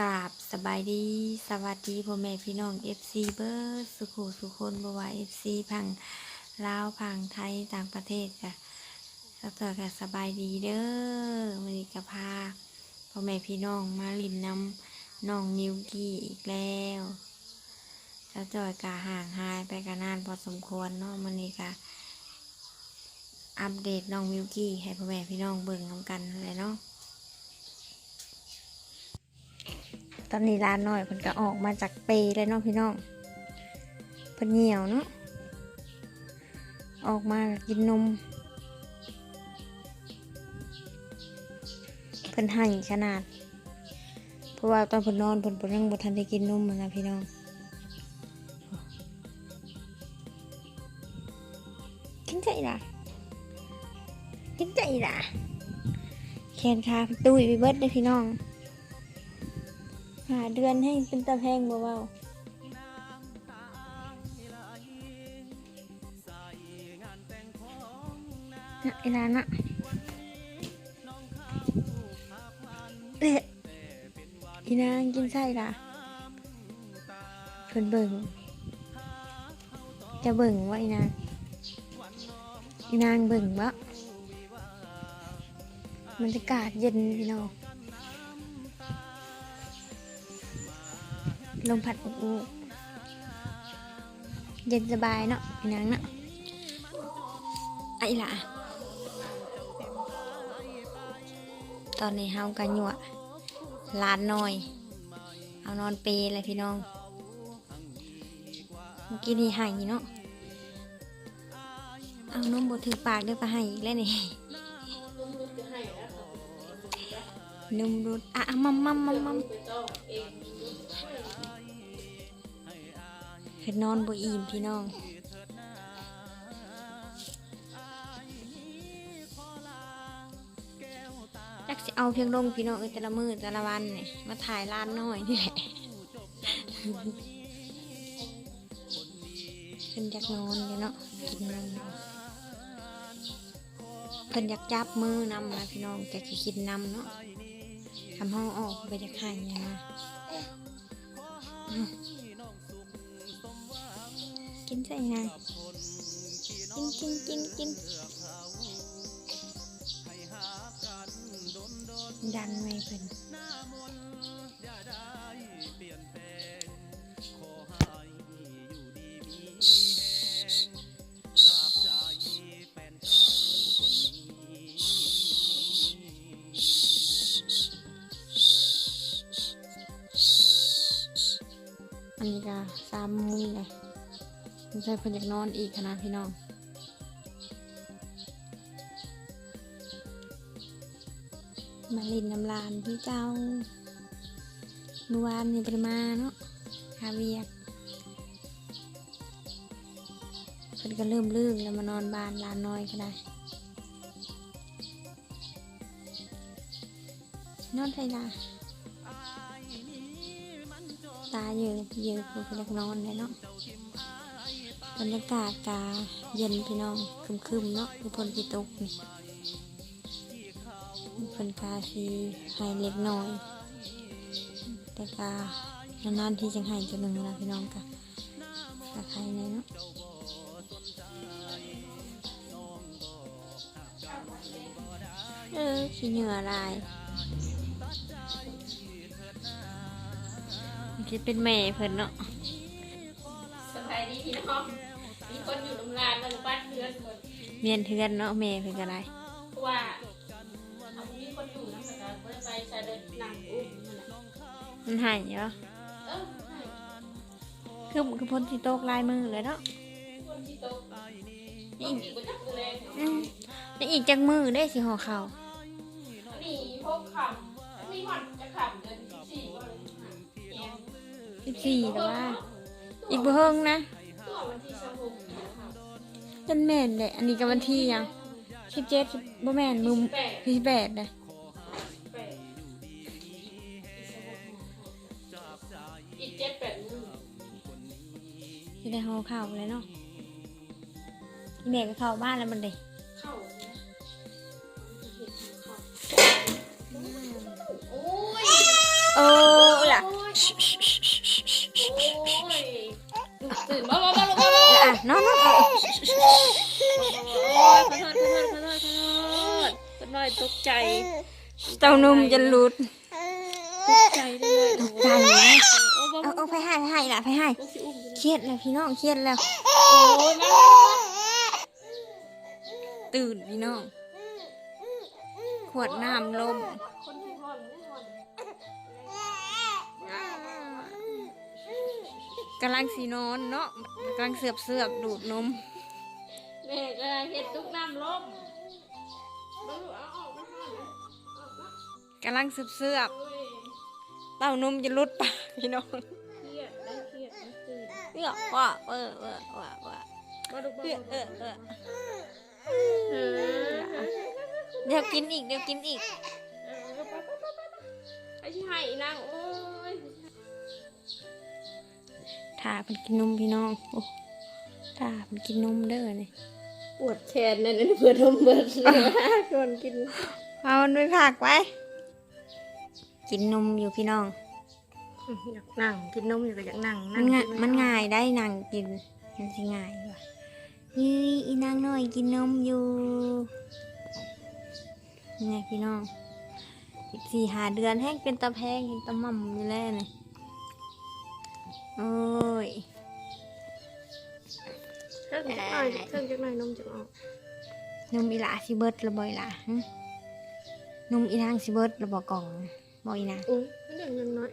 กราบสบายดี สวัสดีพ่อแม่พี่น้อง FC เบิร์ดสุขุสุคนบวา FC พังลาวพังไทยต่างประเทศค่ะสาวจอยกับสบายดีเด้อมันนี้ก็พาพ่อแม่พี่น้องมาลินน้ำน้องนิวกี้อีกแล้วสาจอยกะห่างหายไปกันนานพอสมควรเนาะมันนี้ก็อัปเดตน้องมิวกี้ให้พ่อแม่พี่น้องเบิ่งนำกันเลยเนาะ ตอนนี้ร้านน้อยเพิ่นก็ออกมาจากเปรเลยเนาะพี่น้องเพิ่นเหี่ยวเนาะออกมาก,กินนมเพิ่นให้ขนาด เพราะว่าตอนเพิ่นนอนเพิ่นเพิ่นยังบ่ทันได้กินนมอะนะพี่น้องกินใจล่ะกินใจล่ะแขนขาตุ้ยไปเบิดเลยพี่น้อง หาเดือนให้เป็นตะแพงเบาๆนะไอ้ร้านอะเอ๊ะอีนางกินไส้ละเพิ่นเบิ่งจะเบิ่งว่าอีนางอีนางเบิ่งวะบรรยากาศเย็นพี่น้อง ลมพัดอุกๆเย็นสบายเนาะพี่นางเนาะไอ้ล่ะ ตอนนี้เฮากันอยู่อะลานน้อย เอานอนเปเลยพี่น้อง เมื่อกี้นี่หายเนาะเอานมบดถือปากด้วยปะให้อีกแล้วนี่นมรุดอะมัมมัมมัมมัม เห็ดนอนบ่อิ่มพี่น้องจักสิเอาเพียงลงพี่น้องเอ้ยแต่ละมือแต่ละวันเนี่ยมาถ่ายร้านน้อยนี่แหละเพิ่นอยากนอนอยู่เนาะกินนมเพิ่นอยากจับมือนำนะพี่น้องแต่สิกินนำเนาะทำห้องออกไปจากหายนะ กินใส่ไงกินกินกินกินดันไม่เป็นอันนี้ก็สามมุ้งเลย ไม่ใช่เพิ่นอยากนอนอีกนะพี่น้องมาลินน้ำลานพี่เจ้าเมื่อวานนี่ไปมาเนาะหาเวียกเพิ่นก็เริ่มลื่นแล้วมานอนบ้านลานน้อยก็ได้ นอนไทยละตาเยอะเยอะเพิ่นอยากนอนเลยเนาะ บรรยากาศกาเย็นพี่น้องคึมๆเนาะคือพลที่ตกนี่เพิ่นกาสีให้เล็กน้อย แต่กานานๆที่จังให้จะหนึ่งนะพี่น้องกะกะใครในเนาะเออขี้เหงื่อลายคิดเป็นแม่เพิ่นเนาะสบายดีพี่น้อง มีคนอยู่โรงงานแล้วบ้านเพื่อนหมดเมียนเทือนเนาะแม่เพิ่นก็ได้เพราะว่าเอามีคนอยู่น้ำสกัดเพื่อไปใช้เดินนั่งอุ้มนั่นแหละมันหายเหรอเออให้คือคือพ้นที่โต๊ะลายมือเลยเนาะคนที่โต๊ะนี่อีกก็จักดูแลอืมแล้วอีกจักมือได้สิห่อเขาวนี่พวกขำมีวันจะขำเดือนที่สี่ว่าเลยค่ะสิบสี่แต่ว่า อีกบ่เฮิงนะตั ววันที่สหกเนี่ยค่ะจนแม่นเลยอันนี้กับวันที่ยังสิบเจ็ดบ่แม่นมุมแปดที่สิบแปดเลยแปดอีกเจ็ดแปดมือจะได้ห่อข้าวเลยเนาะอีแม่ก็เข้าบ้านแล้วมันเลยเข้าเนี่ยเห็ดทางเข้าโอ้ยโอ้ล่ะโอ้ยตื่นมามา มาลงมาอะนอนนอนโอ้ยขอโทษขอโทษขอโทษขอโทษขอโทษตกใจเต้านมจะหลุดตกใจเลยตกใจไหมโอ้ยเอาเอาไปให้ไปให้ละไปให้สิอุ้มกันเครียดแล้วพี่น้องเครียดแล้วโอ้ยตื่นพี่น้อง ขวดน้ำลม กำลังสีนอนเนาะกำลังเสือบเสือบดูดนมแม่ก็เห็ดทุกน้ำลมเอาเอาออกมาห่อนออกมากำลังเสือบเสือบโอ้ยเต้านมจะหลุดปากพี่น้องเครียดได้เครียดนะตื่นเอื้อว่าเออเออว่าว่ามาดูเออเออเออเออเดี๋ยวกินอีกเดี๋ยวกินอีกไอ้ที่ให้นางโอ้ ถ้าเป็นกินนมพี่น้องโอ้ถ้าเป็นกินนมเด้อนี่ปวดแขนนั่นเพื่อนทมเบิดเลยชวนกินเอามันไปผักไว้ กินนมอยู่พี่น้อง อยากนั่งกินนมอยู่ก็อยากนั่งมันง่ายมันง่ายได้นางกิน มันสิง่ายว่ะนี่อีนางน้อยกินนมอยู่นี่พี่น้องอีกสี่หาเดือนแห้งเป็นตะแพงเป็นตะหม่ำอยู่แล้วนี่ โอ้ยเพิ่งจักหน่อยเพิ่งจักหน่อยนมจะออกนมอีหลาสิเบิดระบ่อยล่ะหึนมอีนางสิเบิดระบ่กล่องบ่อีนางอุ้ยมันยังยังน้อย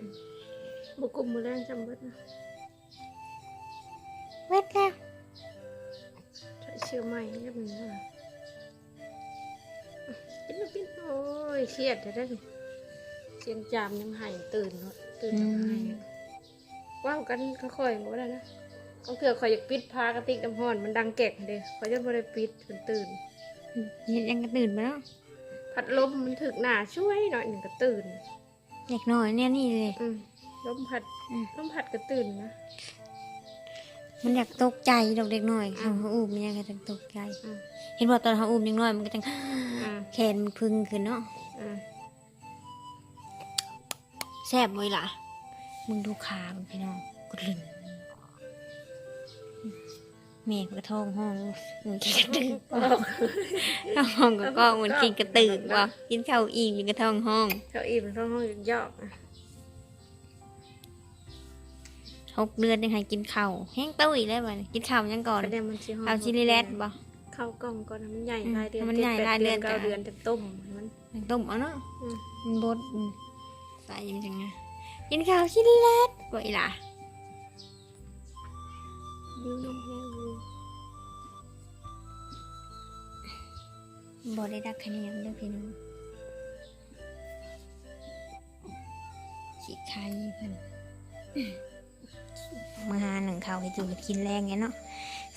บุกุมมือแรงจำเบิดนะเบิดแล้วใช้เชื่อใหม่เรียบร้อยกินแล้วกินโอ้ยเครียดจะได้ดิเสียงจามยังหายตื่นเนาะตื่นยังหาย ว้าวกันก็ค่อยหมดแล้วนะก็เผื่อคอยอยากปิดพากระติกน้ำห้อนมันดังแกกเด้คอยจะบ่ได้ปิดมันตื่น เห็นยังกระตื่นมาแล้วพัดลมมันถึกหนาช่วยหน่อยหนึ่งก็ตื่นเด็กน้อยเนี่ยนี่เลย อืมลมพัดอืม ลมพัดก็ตื่นนะ มันอยากตกใจดอกเด็กน้อยเขาอุ้มมันยังไงต้องตกใจ อืม เห็นบอกตอนเขาอุ้มเด็กน้อยมันก็จังอืมแขนมันพึงขึ้นเนาะอืมแซ่บไว้ล่ะ มึงดูขามันพี่น้องกดลึงแม่ก็ท้องห้องมึงกินกระตือกท้องห้องก็ก็มันกินกระตือกว่ากินข้าวอิ่มอยู่กระท้องห้องเขาอิ่มท้องห้องยอกๆอะหกเดือนยังให้กินข้าวแห้งตุ้ยเลยบ่เนี่ยกินข้าวยังก่อนประเดี๋ยวมันชิห้องข้าวชิลิแลตบ่เข้ากล่องก่อนนะมันใหญ่อืมรายเดือนมันใหญ่จ็ดแปรายเดือนเก้าจ้ะเดือนจะต้มมันมันต้มเอาเนาะอืมมันบดอืมใส่ยังจังไง กินข้าวชิลิแลตบ่อีล่ะยิ้วนมแห้งอยู่บ่ได้ดักคะแนนเด้อพี่น้องขี้คายเพิ่นมาหาหนึ่งข้าวให้จูบกินแรงไงเนาะ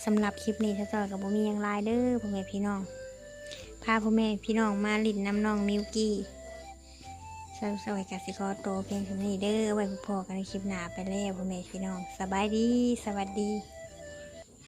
สำหรับคลิปนี้ถ้าจอยกับบ่มีหยังหลายเด้อพ่อแม่พี่น้องพาพ่อแม่พี่น้องมาลิ้นน้ำน้องมิวกี้ สวัสดีกสิกรโตเพียงเท่านี้เด้อไว้พบกันในคลิปหน้าไปแล้วพ่อแม่พี่น้อง สบายดี สวัสดี